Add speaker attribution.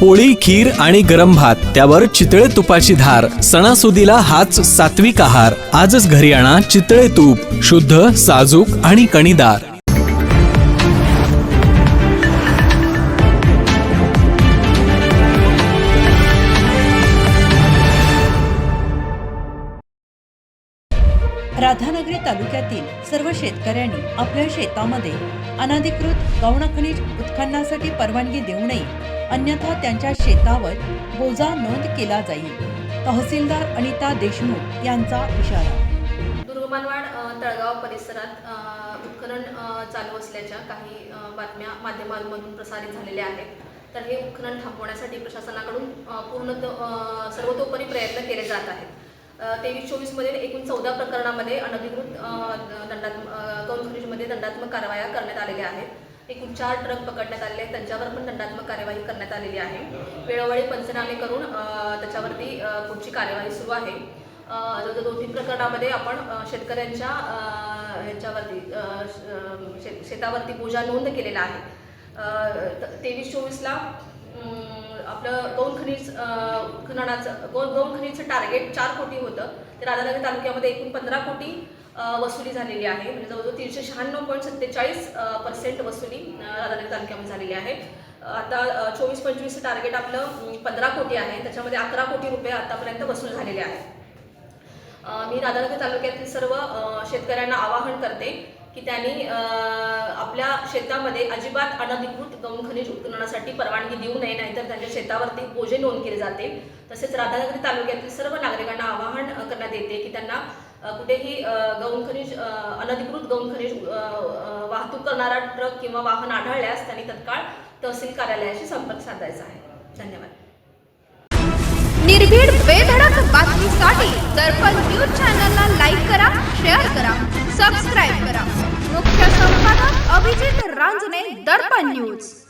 Speaker 1: पोळी खीर आणि गरम भात त्यावर चितळे तुपाची धार सणासुदीला हाच सात्विक आहार. आजच घरी आणा चितळे तूप शुद्ध साजूक आणि कणीदार.
Speaker 2: राधानगरी तालुक्यातील सर्व शेतकऱ्यांनी आपल्या शेतामध्ये अनधिकृत गौण खनिज उत्खननासाठी परवानगी देऊ नये. अन्यथा त्यांच्या शेतावर बोजा नोंद केला जाईल. तहसीलदार अनिता देशमुख यांचा इशारा.
Speaker 3: दुर्गमानवाड तळगाव परिसरात उत्खनन चालू असल्याच्या काही बातम्या माध्यमांमधून प्रसारित झालेल्या आहेत. तर हे उत्खनन थांबवण्यासाठी प्रशासनाकडून पूर्ण सर्वतोपरी प्रयत्न केले जात आहेत. तेवीस चोवीसमध्ये एकूण चौदा प्रकरणामध्ये अनधिकृत दंडात्मक अ, गौण खनिजमध्ये दंडात्मक कारवाया करण्यात आलेल्या आहेत. एकूण चार ट्रक पकडण्यात आलेले आहेत. त्यांच्यावर पण दंडात्मक कार्यवाही करण्यात आलेली आहे. वेळोवेळी पंचनामे करून त्याच्यावरती पुढची कार्यवाही सुरू आहे. अ, दोन तीन प्रकरणामध्ये आपण शेतकऱ्यांच्या ह्याच्यावरती शे- शेतावरती बोजा नोंद केलेला आहे. तेवीस चोवीसला आपलं गौण खनिज अ, उत्खननाचं गौण खनिजचं टार्गेट चार कोटी होतं. तर राधानगरी तालुक्यामध्ये एकूण पंधरा कोटी वसुली झालेली आहे. म्हणजे जवळजवळ तीनशे शहाण्णव पॉईंट सत्तेचाळीस पर्सेंट वसुली राधानगर राधानगरी तालुक्यामध्ये झालेली आहे. आता चोवीस पंचवीसचं टार्गेट आपलं पंधरा कोटी आहे. त्याच्यामध्ये अकरा कोटी रुपये आतापर्यंत वसूल झालेले आहेत मी राधानगरी तालुक्यातील सर्व शेतकऱ्यांना आवाहन करते की त्यांनी आपल्या शेतामध्ये अजिबात अनधिकृत गौण खनिज उत्खननासाठी परवानगी देऊ नये नाहीतर त्यांच्या शेतावरती बोजे नोंद केले जाते. तसेच राधानगरी तालुक्यातील सर्व नागरिकांना आवाहन करण्यात येते की त्यांना कुठेही गौण खनिज अनधिकृत गौण खनिज वाहतूक करणारा ट्रक किंवा वाहन आढळल्यास त्यांनी तत्काळ तहसील कार्यालयाशी संपर्क साधायचा आहे. धन्यवाद.
Speaker 4: निर्भीड बेधडक बातमीसाठी दर्पण न्यूज चॅनलला लाईक करा शेअर करा सबस्क्राईब करा मुख्य संपादक अभिजित रांजणे दर्पण न्यूज